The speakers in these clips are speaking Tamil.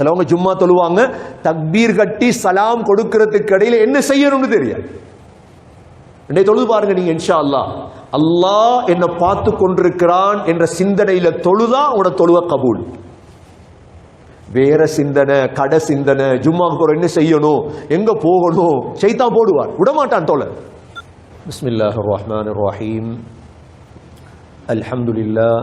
சிலவங்க ஜும்மா தொழுவாங்க தக்பீர் கட்டி சலாம் கொடுக்கறதுக்கு இடையில என்ன செய்யணும்னு தெரியாது. என்னை தொழுது பாருங்க நீங்க இன்ஷா அல்லாஹ் அல்லாஹ் என்னை பார்த்து கொண்டிருக்கிறான் என்ற சிந்தனையில தொழுதா உன தொழுவ கபூல். வேற சிந்தனை கடை சிந்தனை ஜும்மாவுக்கு போற என்ன செய்யணும் எங்க போகணும் செய்தான் போடுவார். விடமாட்டான் தோழ பிஸ்மில்லாஹ் ரஹ்மான் ரஹீம் அல்ஹம்துலில்லாஹ்.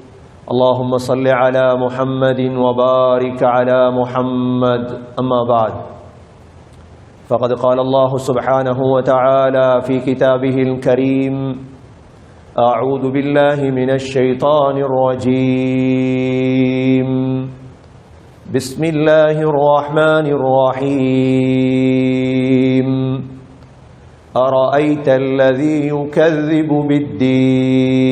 اللهم صل على محمد وبارك على محمد. أما بعد فقد قال الله سبحانه وتعالى في كتابه الكريم أعوذ بالله من الشيطان الرجيم. بسم الله الرحمن الرحيم. أرأيت الذي يكذب بالدين؟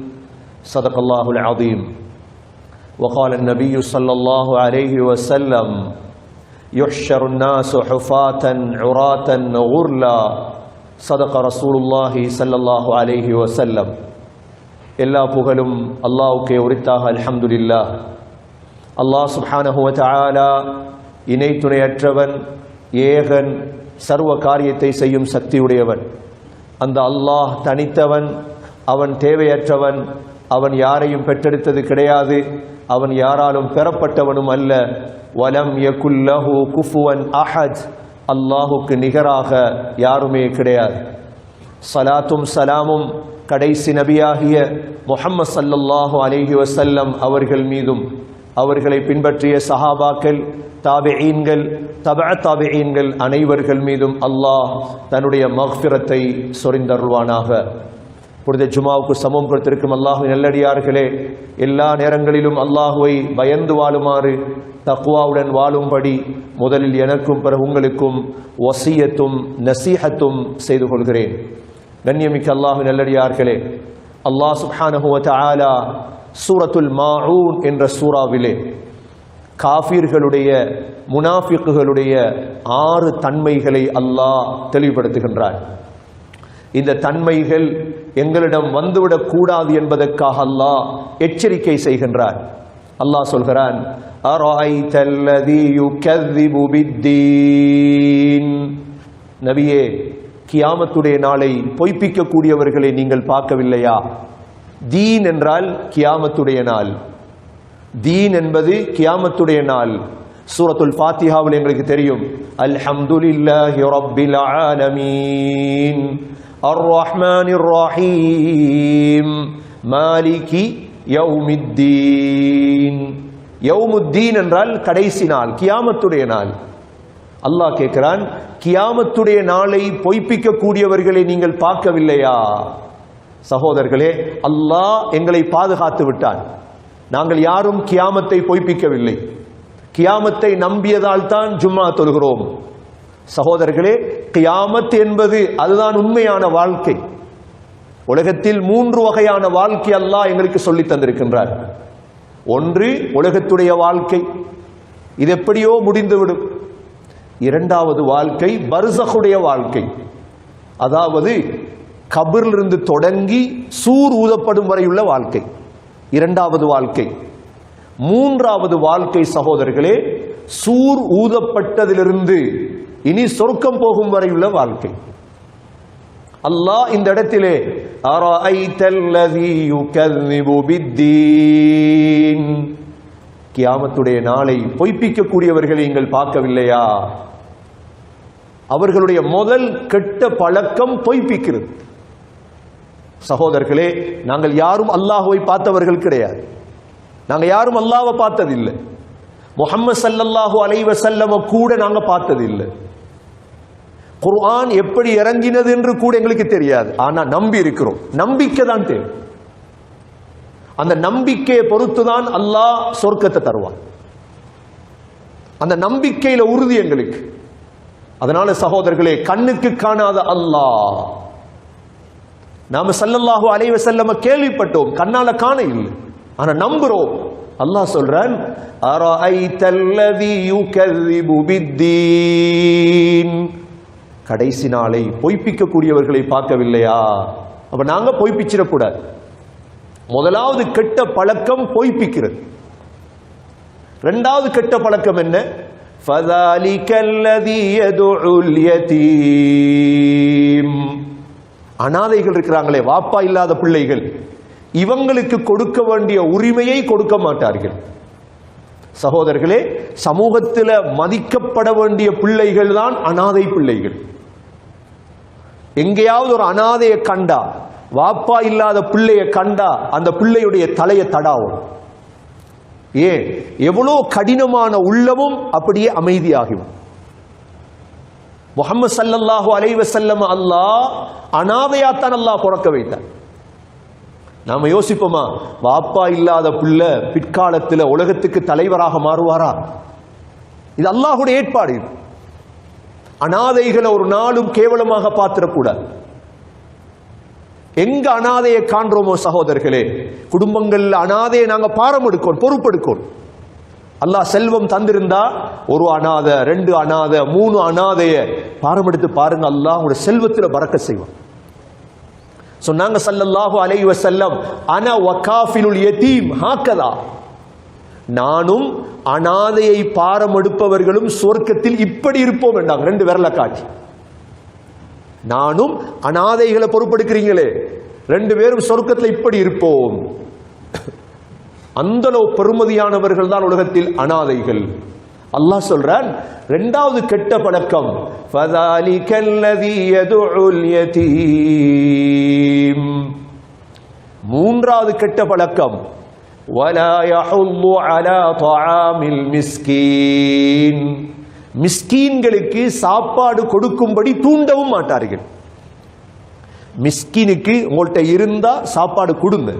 صدق الله العظيم وقال النبي صلى الله عليه وسلم يحشر الناس حفاة عراة غرلا صدق رسول الله صلى الله عليه وسلم எல்லா புகழும் அல்லாஹ்வுக்கே உரித்தாக அல்ஹம்துலில்லாஹ் அல்லாஹ் சுப்ஹானஹு வ தஆலா இணை துணையற்றவன் ஏகன் சர்வ காரியத்தை செய்யும் சக்தியுடையவன் அந்த அல்லாஹ் தனித்தவன் அவன் தேவையற்றவன் அவன் யாரையும் பெற்றெடுத்தது கிடையாது. அவன் யாராலும் பெறப்பட்டவனும் அல்ல. வலம் யகுல்லஹு குஃபுவன் அஹத். அல்லாஹுக்கு நிகராக யாருமே கிடையாது. சலாத்தும் சலாமும் கடைசி நபியாகிய முஹம்மது சல்லல்லாஹு அலஹி வசல்லம் அவர்கள் மீதும். அவர்களை பின்பற்றிய சஹாபாக்கள் தாபிஈன்கள் தப தாபிஈன்கள் அனைவர்கள் மீதும் அல்லாஹ் தன்னுடைய மக்ஃபிரத்தை சொரிந்தருள்வானாக. புனித ஜுமாவுக்கு சமம் கொடுத்திருக்கும் அல்லாஹு நல்லடியார்களே எல்லா நேரங்களிலும் அல்லாஹுவை பயந்து வாழுமாறு தக்குவாவுடன் வாழும்படி முதலில் எனக்கும் பிற உங்களுக்கும் வசியத்தும் நசீஹத்தும் செய்து கொள்கிறேன். கண்ணியமிக்க அல்லாஹு நல்லடியார்களே அல்லாஹ் சுப்ஹானஹு ஆலா சூரத்துல் மாஊன் என்ற சூறாவிலே காஃபீர்களுடைய முனாஃபிக்குகளுடைய ஆறு தன்மைகளை அல்லாஹ் தெளிவுபடுத்துகின்றார் இந்த தன்மைகள் எங்களிடம் வந்துவிடக் கூடாது என்பதற்காக அல்லாஹ் எச்சரிக்கை செய்கின்றார். அல்லாஹ் சொல்கிறான் நபியே கியாமத்துடைய நாளை பொய்ப்பிக்கக்கூடியவர்களை நீங்கள் பார்க்கவில்லையா? தீன் என்றால் கியாமத்துடைய நாள். தீன் என்பது கியாமத்துடைய நாள். சூரத்துல் ஃபாத்திஹாவில் எங்களுக்கு தெரியும் அல்ஹம்துலில்லாஹி ரப்பில் ஆலமீன். அர் مالك يوم மாலிகி يوم யௌமுத்தீன் என்றால் கடைசி நாள் கியாமத்துடைய நாள். அல்லாஹ் கேட்கிறான் கியாமத்துடைய நாளை பொய்ப்பிக்க கூடியவர்களை நீங்கள் பார்க்கவில்லையா? சகோதரர்களே அல்லாஹ் எங்களை பாதுகாத்து விட்டான். நாங்கள் யாரும் கியாமத்தை பொய்ப்பிக்கவில்லை. கியாமத்தை நம்பியதால் தான் ஜும்மா தொழுகிறோம். சகோதரர்களே கியாமத் என்பது அதுதான் உண்மையான வாழ்க்கை. உலகத்தில் மூன்று வகையான வாழ்க்கை அல்லாஹ் எங்களுக்கு சொல்லி தந்திருக்கின்றார். ஒன்று உலகத்துடைய வாழ்க்கை. இது எப்படியோ முடிந்துவிடும். இரண்டாவது வாழ்க்கை பர்சகுடைய வாழ்க்கை. அதாவது கபிரிலிருந்து தொடங்கி சூர் ஊதப்படும் வரையுள்ள வாழ்க்கை. இரண்டாவது வாழ்க்கை. மூன்றாவது வாழ்க்கை சகோதரர்களே சூர் ஊதப்பட்டதிலிருந்து இனி சொர்க்கம் போகும் வரையுள்ள வாழ்க்கை. அல்லாஹ் இந்த இடத்திலே கியாமத்துடைய நாளை பொய்ப்பிக்கக்கூடியவர்களை நீங்கள் பார்க்கவில்லையா? அவர்களுடைய முதல் கெட்ட பழக்கம் பொய்ப்பிக்கிறது. சகோதரர்களே நாங்கள் யாரும் அல்லாஹுவை பார்த்தவர்கள் கிடையாது. நாங்கள் யாரும் அல்லாவை பார்த்ததில்லை. முஹம்மது சல்லல்லாஹு அலைவசல்லம கூட நாங்கள் பார்த்ததில்லை. குர்ஆன் எப்படி இறங்கினது என்று கூட எங்களுக்கு தெரியாது. ஆனா நம்பி இருக்கிறோம். நம்பிக்கை தான் தேவை. அந்த நம்பிக்கையை பொறுத்து தான் அல்லாஹ் சொர்க்கத்தை தருவான். அந்த நம்பிக்கையில உறுதி எங்களுக்கு. அதனால சகோதரர்களே கண்ணுக்கு காணாத அல்லாஹ். நாம சல்லல்லாஹு அலைவ செல்லம கேள்விப்பட்டோம். கண்ணால காண இல்லை. ஆனா நம்புறோம். அல்லாஹ் சொல்றான் அரஐத்தல்லதி யுகذிபு பித்தீன். கடைசி நாளை பொய்ப்பிக்கக்கூடியவர்களை பார்க்கவில்லையா? அப்போ நாங்க பொய்ப்பிச்சிடக்கூடாது. முதலாவது கெட்ட பழக்கம் பொய்ப்பிக்கிறது. ரெண்டாவது கெட்ட பழக்கம் என்ன? அனாதைகள் இருக்கிறாங்களே வாப்பா இல்லாத பிள்ளைகள். இவங்களுக்கு கொடுக்க வேண்டிய உரிமையை கொடுக்க மாட்டார்கள். சகோதரர்களே சமூகத்தில் மதிக்கப்பட வேண்டிய பிள்ளைகள் தான் அனாதை பிள்ளைகள். எங்கேயாவது ஒரு அனாதையை கண்டா வாப்பா இல்லாத பிள்ளையை கண்டா அந்த பிள்ளையுடைய தலையை தடாவும். ஏன்? எவ்வளோ கடினமான உள்ளமும் அப்படியே அமைதியாகும். முகமது சல்லல்லாஹு அலைவசல்லம் அல்லாஹ் அனாதையாத்தான் அல்லாஹ் பிறக்க வைத்தார். நாம யோசிப்போமா வாப்பா இல்லாத புள்ள பிற்காலத்தில் உலகத்துக்கு தலைவராக மாறுவாரா? இது அல்லாஹுடைய ஏற்பாடு. அனாதைகளை ஒரு நாளும் கேவலமாக பார்த்திடக்கூடாது எங்க அனாதையை காண்றோமோ சகோதரர்களே குடும்பங்கள்ல அனாதையை நாங்க பாரம் எடுக்கோம் பொறுப்பெடுக்கோம் அல்லாஹ் செல்வம் தந்திருந்தா ஒரு அனாத ரெண்டு அனாத மூணு அனாதைய பாரம் எடுத்து பாருங்க அல்லாஹ் உங்களுடைய செல்வத்துல பறக்க செய்வான். சொன்னாங்க சல்லல்லாஹு அலை வசல்லம் அன வகாஃபிலுல் யதீம் ஹாக்கதா. நானும் அனாதையை பாரம் எடுப்பவர்களும் சொர்க்கத்தில் இப்படி இருப்போம் என்றாங்க ரெண்டு விரல காட்டி. நானும் அனாதைகளை பொறுப்பெடுக்கிறீங்களே ரெண்டு பேரும் சொர்க்கத்தில் இப்படி இருப்போம். அந்தளவு பெருமதியானவர்கள் தான் உலகத்தில் அனாதைகள். அல்லாஹ் சொல்றான் ரெண்டாவது கெட்ட பழக்கம் மூன்றாவது கெட்ட பழக்கம் மிஸ்கீன்களுக்கு சாப்பாடு கொடுக்கும்படி தூண்டவும் மாட்டார்கள். மிஸ்கினுக்கு உங்கள்கிட்ட இருந்தா சாப்பாடு கொடுங்க.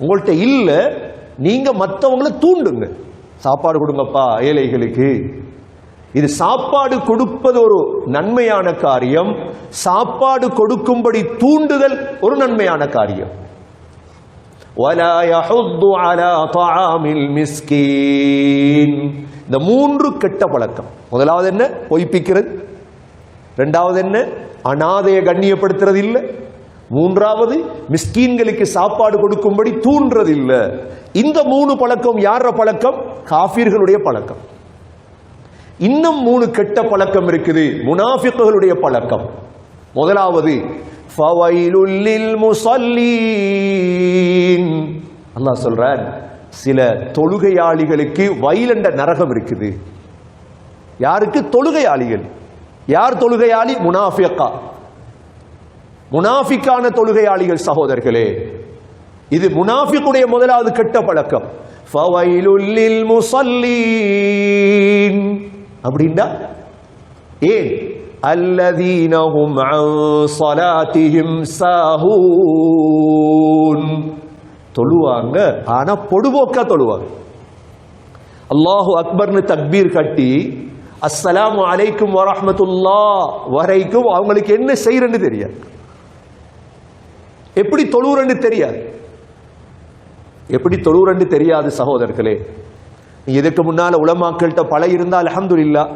உங்கள்கிட்ட இல்லை நீங்க மற்றவங்களை தூண்டுங்க. சாப்பாடு கொடுங்கப்பா ஏழைகளுக்கு. இது சாப்பாடு கொடுப்பது ஒரு நன்மையான காரியம். சாப்பாடு கொடுக்கும்படி தூண்டுதல் ஒரு நன்மையான காரியம். இந்த மூன்று கெட்ட பழக்கம். முதலாவது என்ன? பொய்ப்பிக்கிறது. ரெண்டாவது என்ன? அனாதையை கண்ணியப்படுத்துறது இல்லை மூன்றாவது மிஸ்கீன்களுக்கு சாப்பாடு கொடுக்கும்படி தூண்டுறதில்லை இந்த மூணு பழக்கம் யார பழக்கம்? காஃபிர்களுடைய பழக்கம். இன்னும் மூணு கெட்ட பழக்கம் இருக்குது. முனாஃபிக்குகளுடைய பழக்கம். முதலாவது அல்லாஹ் சொல்றான் சில தொழுகையாளிகளுக்கு வயலண்ட நரகம் இருக்குது. யாருக்கு? தொழுகையாளிகள். யார் தொழுகையாளி? முனாஃபியக்கா முனாஃபிக்கான தொழுகையாளிகள் சகோதரர்களே இது முனாஃபிக்குடைய முதலாவது கெட்ட பழக்கம். ஃபவைலுல்லில் முஸல்லீன் அப்படின்னா ஏன்? அல்லதீனஹும் அன் ஸலாத்திஹிம் சாஹூன். தொழுவாங்க ஆனா பொடுபோக்கா தொழுவாங்க. அல்லாஹு அக்பர்னு தக்பீர் கட்டி அஸ்ஸலாமு அலைக்கும் வரஹ்மத்துல்லா வரைக்கும் அவங்களுக்கு என்ன செய்யறன்னு தெரியாது. எப்படி தொழுவுறன்னு தெரியாது. எப்படி தொழுவுறன்னு தெரியாது சகோதரர்களே. இதுக்கு முன்னால உளமாக்கள்கிட்ட பல இருந்தா இல்லா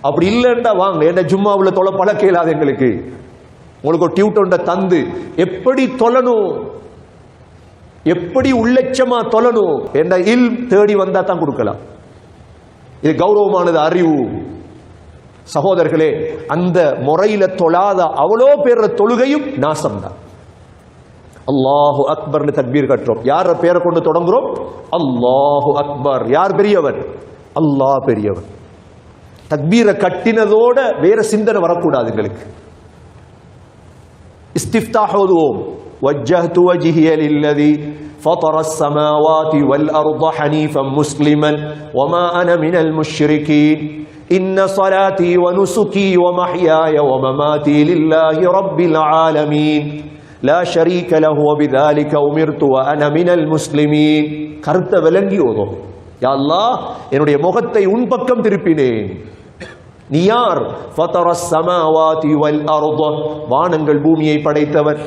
அப்படி இல்லைன்னா வாங்க என்ன ஜும்மாவில் தொலை பழக்க கேளாது எங்களுக்கு. உங்களுக்கு ஒரு டியூட்டோண்ட தந்து எப்படி தொழணும்? எப்படி உள்ளட்சமா தொழணும்? என்ற இல் தேடி வந்தா தான் கொடுக்கலாம். இது கௌரவமானது அறிவு. சகோதரர்களே அந்த முறையில தொழாத அவ்வளோ பேர் தொழுகையும் நாசம்தான். அல்லாஹு அக்பர்னு தக்பீர் கட்டுறோம் யார பேரை கொண்டு தொடங்குறோம் அல்லாஹு அக்பர் யார் பெரியவன் அல்லாஹ் பெரியவன் தக்பீரை கட்டினதோட வேற சிந்தனை வரக்கூடாது எங்களுக்கு استفتاح وذوم وجهت وجهي للذي فطر السماوات والأرض حنيفا مسلما وما أنا من المشركين إن صلاتي ونسكي ومحياي ومماتي لله رب العالمين லா ஷரீக லஹு வபிதாலிக உமிர்து வ அன மினல் முஸ்லிமீன் கருத்தை விளங்கி ஓதும் யா அல்லாஹ் என்னுடைய முகத்தை உன் பக்கம் திருப்பினேன் நீ யார் ஃபதர சமாவாதி வல் அர்த வானங்கள் பூமியை படைத்தவர்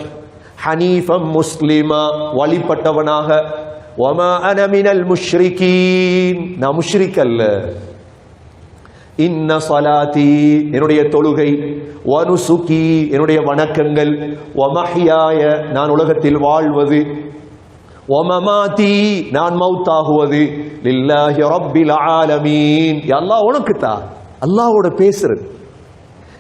ஹனீஃபம் முஸ்லிமா வழிபட்டவனாக ஒமா அன மினல் முஷ்ரிகீன் நான் முஷ்ரிக் அல்ல இன்ன சலாத்தி என்னுடைய தொழுகை. வனுசுகி என்னுடைய வணக்கங்கள். ஒமஹியாய நான் உலகத்தில் வாழ்வது. ஒமமாதி நான் மௌத்தாகுவது லில்லாஹி ரப்பில் ஆலமீன் அல்லாஹ் உனக்கு தான் அல்லாஹோட பேசுறது.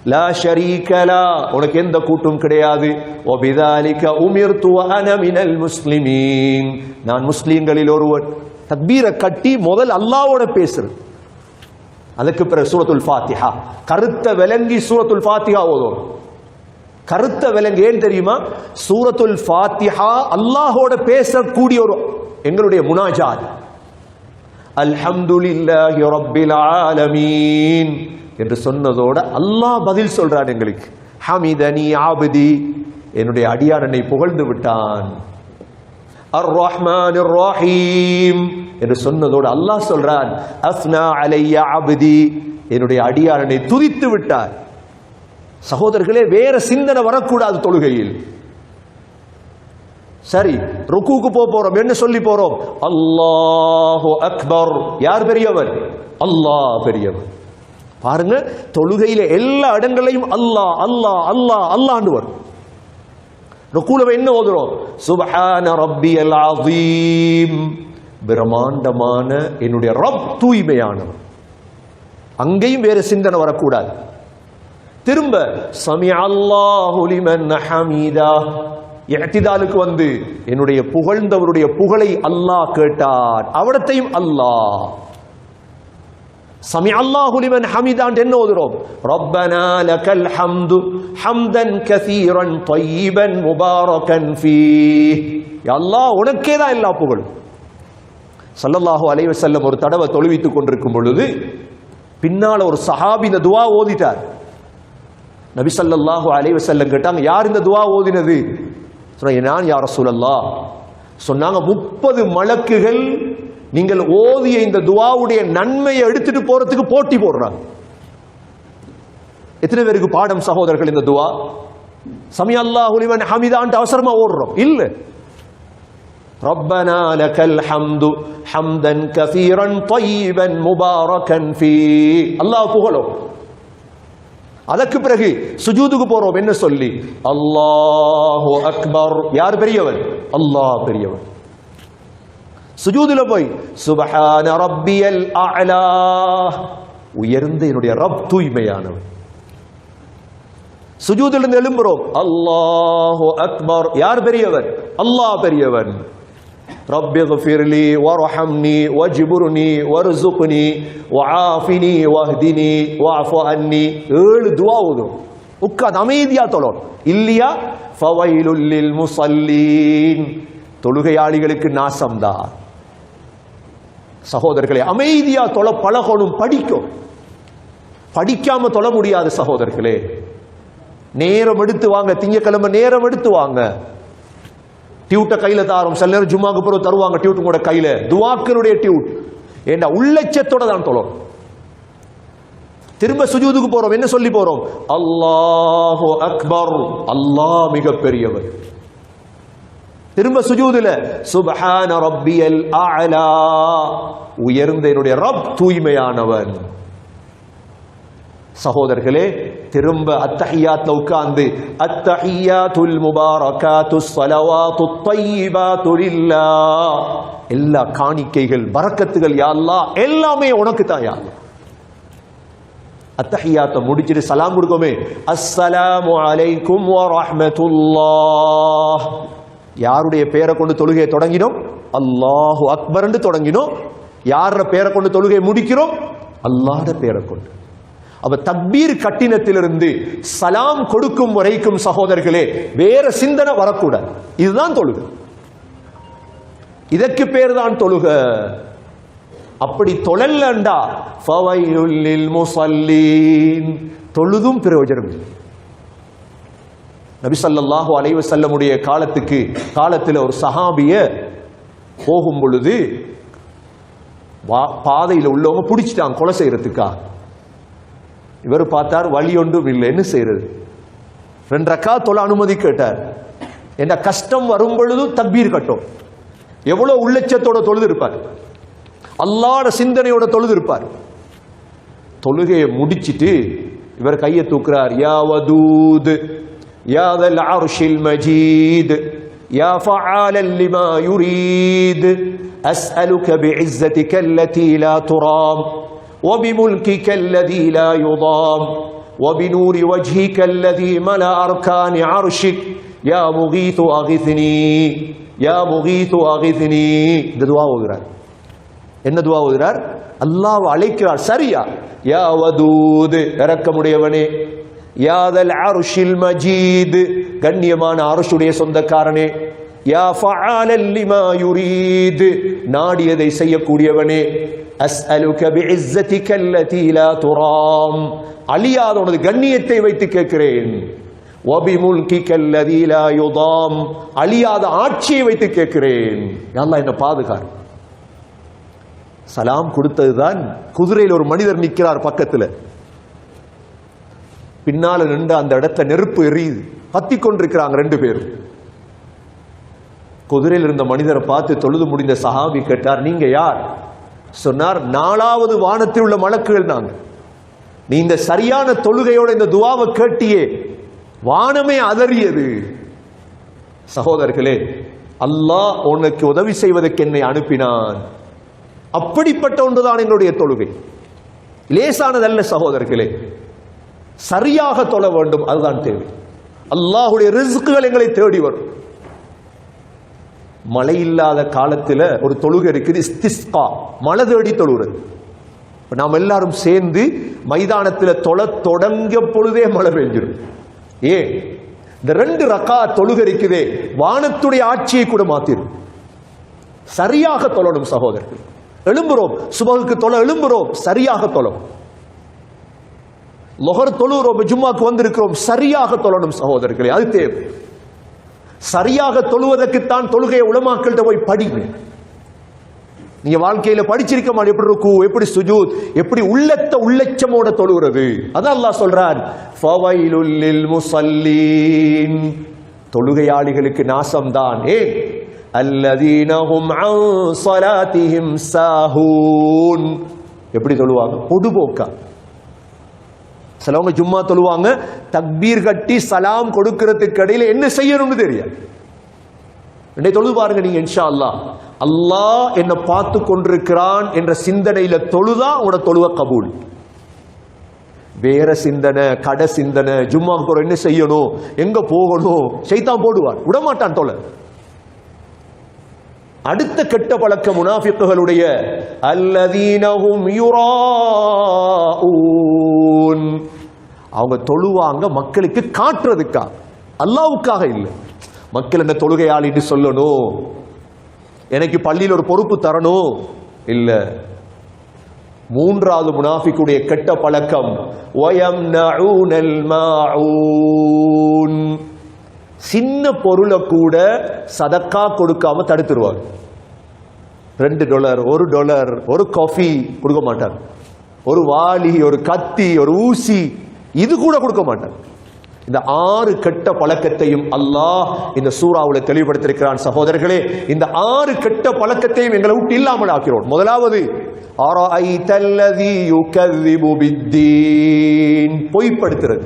லா ஷரீகலா உனக்கு எந்த கூட்டும் கிடையாது. ஒபிதாலிக உமிர்த்து அனமினல் முஸ்லிமீன் நான் முஸ்லீம்களில் ஒருவன். தக்பீரை கட்டி முதல் அல்லாவோட பேசுறது. அதுக்கு பிறகு சூரத்துல் ஃபாத்திஹா. கருத்த விலங்கி சூரத்துல் ஃபாத்திஹா ஓதும். கருத்த விலங்கு ஏன் தெரியுமா? சூரத்துல் ஃபாத்திஹா அல்லாஹோட பேசக்கூடிய ஒரு எங்களுடைய முனாஜாத். அல்ஹம்துலில்லாஹி ரப்பில் ஆலமீன் என்று சொன்னதோட அல்லாஹ் பதில் சொல்றான் எங்களுக்கு. ஹமிதனி ஆபதி என்னுடைய அடியான் என்னை புகழ்ந்து விட்டான். அர் ரஹ்மான் ரஹீம். என்று சொன்னதோடு அல்லாஹ் சொல்றான் அஃப்னா அலையா அபதி. என்னுடைய அடியாரனை துதித்து விட்டார் சகோதரர்களே வேற சிந்தனை வரக்கூடாது தொழுகையில். சரி ருக்குக்கு போக போறோம் என்ன சொல்லி போறோம்? அல்லாஹு அக்பர். யார் பெரியவர்? அல்லாஹ் பெரியவர். பாருங்க தொழுகையில எல்லா இடங்களையும் அல்லாஹ் அல்லாஹ் அல்லாஹ் அல்லாண்டு வரும். ருக்குல என்ன ஓதுறோம்? சுபஹான ரப்பியல் அஸீம். பிரமாண்டமான என்னுடைய ரப் தூய்மையானவர். அங்கேயும் வேறு சிந்தனை வரக்கூடாது. திரும்ப சமி அல்லாஹுலிமன் ஹமீதா. எத்திதாலுக்கு வந்து என்னுடைய புகழ்ந்தவருடைய புகழை அல்லாஹ் கேட்டார். அவடத்தையும் அல்லாஹ். சமி அல்லாஹுலிமன் ஹமீதான் என்ன ஓதுறோம்? ரப்பனா லகல் ஹம்து ஹம்தன் கசீரன் தொய்பன் முபாரகன் ஃபீ. அல்லாஹ் உனக்கே தான் எல்லா புகழும். சல்லல்லாஹு அலைவ செல்லம் ஒரு தடவை தொழுவித்துக் கொண்டிருக்கும் பொழுது பின்னால் ஒரு சஹாபி இந்த துவா ஓதிட்டார். நபி ஸல்லல்லாஹு அலைவ செல்லம் கேட்டாங்க யார் இந்த துவா ஓதினது? சொன்னாங்க நான் யார சூழல்லா சொன்னாங்க முப்பது மலக்குகள் நீங்கள் ஓதிய இந்த துவாவுடைய நன்மையை எடுத்துட்டு போறதுக்கு போட்டி போடுறாங்க. எத்தனை பேருக்கு பாடம் சகோதரர்கள் இந்த துவா? சமி அல்லாஹு ஹமிதான்ட்டு அவசரமா ஓடுறோம். இல்லை. ربنا لك الحمد حمدا كثيرا طيبا مباركا فيه அல்லாஹ் புகழும் அதற்கு பிறகு சுஜூதுக்கு போறோம் என்ன சொல்லி அல்லாஹு அக்பர் யார் பெரியவன் அல்லாஹ் பெரியவன் சுஜூதுல போய் சுபஹான ரப்பியல் அலா உயர்ந்த என்னுடைய ரப் தூய்மையானவன் சுஜூதில் இருந்து எழும்புறோம் அல்லாஹு அக்பர் யார் பெரியவன் அல்லாஹ் பெரியவன் رب اغفر لي وارحمني واجبرني وارزقني وعافني واهدني واعف عني ஏழு துவா ஓதும் உட்கார்ந்து அமைதியா தொழும் இல்லையா ஃபவைலுல் லில் முஸல்லீன் தொழுகையாளிகளுக்கு நாசம்தான் சகோதரர்களே அமைதியா தொழ பழகணும் படிக்கும் படிக்காம தொழ முடியாது சகோதரர்களே நேரம் எடுத்து வாங்க திங்கக்கிழமை நேரம் எடுத்து வாங்க டியூட்டை கையில தாரும். சில நேரம் ஜும்மாக்கு பிறகு தருவாங்க டியூட் கூட கையில. துவாக்கனுடைய டியூட். ஏண்டா உள்ளச்சத்தோட தான் தொழும். திரும்ப சுஜூதுக்கு போறோம். என்ன சொல்லி போறோம்? அல்லாஹு அக்பர். அல்லாஹ் மிக பெரியவர் திரும்ப சுஜூதுல சுபஹான ரப்பியல் அலா உயர்ந்த என்னுடைய ரப் தூய்மையானவன். சகோதரர்களே திரும்ப அத்தஹியாத்ல உட்கார்ந்து அத்தஹியாத்துல் முபாரகாத்து ஸலவாத்து தையிபாத்து லில்லாஹ் எல்லா காணிக்கைகள் பரக்கத்துகள் யா அல்லாஹ் எல்லாமே உனக்கு தான் யா அல்லாஹ். அத்தஹியாத்தை முடிச்சிட்டு சலாம் கொடுக்கோமே. அஸ்ஸலாமு அலைக்கும் வ ரஹ்மத்துல்லாஹ் யாருடைய பேரை கொண்டு தொழுகையை தொடங்கினோம்? அல்லாஹு அக்பர்னு தொடங்கினோம். யார பேரை கொண்டு தொழுகையை முடிக்கிறோம்? அல்லாஹ்ட பேரை கொண்டு. அப்ப தக்பீர் கட்டினத்திலிருந்து சலாம் கொடுக்கும் வரைக்கும் சகோதரர்களே வேற சிந்தனை வரக்கூடாது. இதுதான் தொழுக. இதற்கு பேர் தான் தொழுக. அப்படி தொழல்லண்டா தொழுதும் பிரயோஜனம் இல்லை. நபி ஸல்லல்லாஹு அலைஹி காலத்துக்கு காலத்தில் ஒரு சஹாபிய போகும் பொழுது வா- உள்ளவங்க பிடிச்சிட்டாங்க கொலை செய்யறதுக்கா இவர் பார்த்தார் வழி ஒன்றும் இல்லைன்னு செய்யறது ரெண்டு தொலை அனுமதி கேட்டார். என்ன கஷ்டம் வரும் பொழுது தப்பீர் கட்டும். எவ்வளோ உள்ளட்சத்தோட தொழுது இருப்பார் அல்லாட சிந்தனையோட தொழுது இருப்பார் தொழுகையை முடிச்சிட்டு இவர் கையை தூக்குறார். யா வதூத் யா தல் மஜீத் யா ஃபஆல லிமா யுரீத் அஸ்அலுக பிஇஸ்ஸதிக அல்லதி லா துராம். وبملكك الذي لا يضام وبنور وجهك الذي ملأ أركان عرشك يا مغيث أغثني يا مغيث أغثني இந்த துவா ஓதுறார் என்ன துவா ஓதுறார் அல்லாஹ் அழைக்கிறார் சரியா யா வதூத் இரக்கமுடையவனே யாதல் அருஷில் மஜீத் கண்ணியமான அருஷுடைய சொந்தக்காரனே யா ஃபஆலல் லிமா யுரீத் நாடியதை செய்யக்கூடியவனே அஸ்அலுக பிஇஸ்ஸதிக அல்லதி லா துராம். அழியாத உனது கண்ணியத்தை வைத்து கேட்கிறேன். வபிமுல்கிக அல்லதி லா யுதாம். அழியாத ஆட்சியை வைத்து கேட்கிறேன். அல்லாஹ் என்ன பாதுகார். சலாம் கொடுத்ததுதான் குதிரையில் ஒரு மனிதர் நிற்கிறார் பக்கத்தில். பின்னால நின்று அந்த இடத்துல நெருப்பு எரியுது. பத்தி கொண்டிருக்கிறாங்க ரெண்டு பேர். குதிரையில் இருந்த மனிதரை பார்த்து தொழுது முடிந்த சஹாபி கேட்டார் நீங்க யார்? சொன்னார் நாலாவது வானத்தில் உள்ள மலக்குகள் நாங்கள் நீ இந்த சரியான தொழுகையோட இந்த துவாவை கேட்டியே வானமே அதறியது. சகோதரர்களே அல்லாஹ் உனக்கு உதவி செய்வதற்கு என்னை அனுப்பினான். அப்படிப்பட்ட ஒன்றுதான் என்னுடைய தொழுகை. லேசானதல்ல சகோதரர்களே சரியாக தொழ வேண்டும் அதுதான் தேவை. அல்லாஹுடைய ரிஸ்குகள் எங்களை தேடி வரும். மழை இல்லாத காலத்துல ஒரு தொழுகை இருக்குது இஸ்திஸ்கா. மழை தேடி தொழுகிறது நாம் எல்லாரும் சேர்ந்து மைதானத்துல தொலை தொடங்கிய பொழுதே மழை பெஞ்சிடும் ஏ இந்த ரெண்டு ரக்கா தொழுகை இருக்குதே வானத்துடைய ஆட்சியை கூட மாத்திரும். சரியாக தொழணும் சகோதரர்கள். எழும்புறோம் சுபகுக்கு தொலை எழும்புறோம் சரியாக தொழும் லொஹர் தொழுகிறோம் ஜும்மாக்கு வந்திருக்கிறோம் சரியாக தொழணும் சகோதரர்களே அது தேவை. சரியாக தொழுவதற்குத்தான் தொழுகையை உளமாக்கள்கிட்ட போய் படிங்க. நீங்க வாழ்க்கையில படிச்சிருக்க மாட்டீங்க. எப்படி ருக்கு எப்படி சுஜூத் எப்படி உள்ளத்த உள்ளச்சமோட தொழுகிறது. அதான் அல்லாஹ் சொல்றான் முசல்லீன் முஸல்லீன். தொழுகையாளிகளுக்கு நாசம்தான். ஏன்? அல்லதீனஹும் அன் ஸலாத்திஹிம் சாஹூன். எப்படி தொழுவாங்க? பொடுபோக்கா? சிலவங்க ஜும்மா தொழுவாங்க தக்பீர் கட்டி சலாம் கொடுக்கறதுக்கு இடையில என்ன செய்யணும்னு தெரியாது. என்னை தொழுது பாருங்க நீங்க இன்ஷா அல்லாஹ் அல்லாஹ் என்னை பார்த்து கொண்டிருக்கிறான் என்ற சிந்தனையில தொழுதா உங்களோட தொழுவ கபூல். வேற சிந்தனை கடை சிந்தனை ஜும்மாவுக்கு என்ன செய்யணும் எங்க போகணும் செய்தான் போடுவான் விடமாட்டான் தொலை அடுத்த கெட்ட பழக்க முனாஃபிக்குகளுடைய அல்லதீனகும் யுராஊன். அவங்க தொழுவாங்க மக்களுக்கு காட்டுறதுக்காக. அல்லாவுக்காக இல்லை. மக்கள் என்ன தொழுகையாளின்னு சொல்லணும். எனக்கு பள்ளியில் ஒரு பொறுப்பு தரணும். இல்ல. மூன்றாவது முனாஃபிக்குடைய கெட்ட பழக்கம் ஒயம் வயம்னஊனல் மாஊன். சின்ன பொருளை கூட சதக்கா கொடுக்காம தடுத்துருவார். ரெண்டு டாலர் ஒரு டாலர் ஒரு காஃபி கொடுக்க மாட்டார். ஒரு வாளி ஒரு கத்தி ஒரு ஊசி இது கூட கொடுக்க மாட்டார். இந்த ஆறு கெட்ட பழக்கத்தையும் அல்லாஹ் இந்த சூறாவில் தெளிவுபடுத்திருக்கிறான் சகோதரர்களே இந்த ஆறு கெட்ட பழக்கத்தையும் எங்களை விட்டு இல்லாமல் ஆக்கிறோம். முதலாவது பொய்ப்படுத்துறது.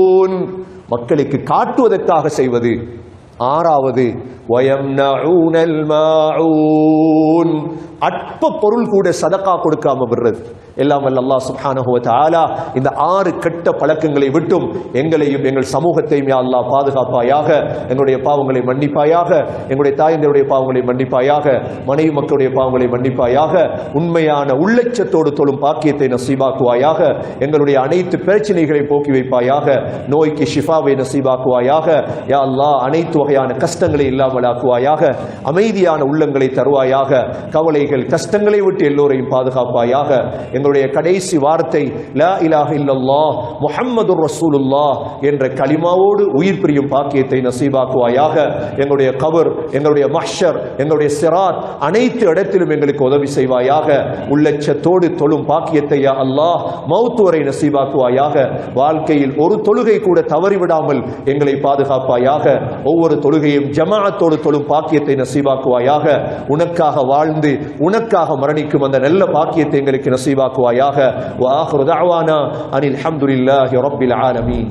மக்களுக்கு காட்டுவதற்காக செய்வது. ஆறாவது அற்ப பொருள் கூட சதக்கா கொடுக்காம விடுறது. எல்லாம் வல்ல அல்லாஹ் சுப்ஹானஹு தாலா இந்த ஆறு கெட்ட பழக்கங்களை விட்டும் எங்களையும் எங்கள் சமூகத்தையும் யா அல்லாஹ் பாதுகாப்பாயாக எங்களுடைய பாவங்களை மன்னிப்பாயாக எங்களுடைய தாயந்தருடைய பாவங்களை மன்னிப்பாயாக மனைவி மக்களுடைய பாவங்களை மன்னிப்பாயாக உண்மையான உள்ளச்சத்தோடு தொழும் பாக்கியத்தை நசீபாக்குவாயாக எங்களுடைய அனைத்து பிரச்சனைகளை போக்கி வைப்பாயாக நோய்க்கு ஷிஃபாவை நசீபாக்குவாயாக யா அல்லாஹ் அனைத்து வகையான கஷ்டங்களை இல்லாமல் இல்லாமலாக்குவாயாக அமைதியான உள்ளங்களை தருவாயாக. கவலைகள் கஷ்டங்களை விட்டு எல்லோரையும் பாதுகாப்பாயாக. எங்களுடைய கடைசி வார்த்தை லா இலாஹ இல்லல்லாஹ் முஹம்மதுர் என்ற கலிமாவோடு உயிர் பிரியும் பாக்கியத்தை நசீபாக்குவாயாக. எங்களுடைய கவர் எங்களுடைய மஹ்ஷர் எங்களுடைய சிராத் அனைத்து இடத்திலும் எங்களுக்கு உதவி செய்வாயாக. உள்ளச்சத்தோடு தொழும் பாக்கியத்தை அல்லாஹ் மௌத்துவரை நசீபாக்குவாயாக. வாழ்க்கையில் ஒரு தொழுகை கூட தவறிவிடாமல் எங்களை பாதுகாப்பாயாக. ஒவ்வொரு தொழுகையும் ஜமாத் ஜமாஅத்தோடு தொழும் பாக்கியத்தை நசீவாக்குவாயாக. உனக்காக வாழ்ந்து உனக்காக மரணிக்கும் அந்த நல்ல பாக்கியத்தை எங்களுக்கு நசீவாக்குவாயாக. வாஹ்ரு தஅவானா அனில் ஹம்துலில்லாஹி ரப்பில் ஆலமீன்.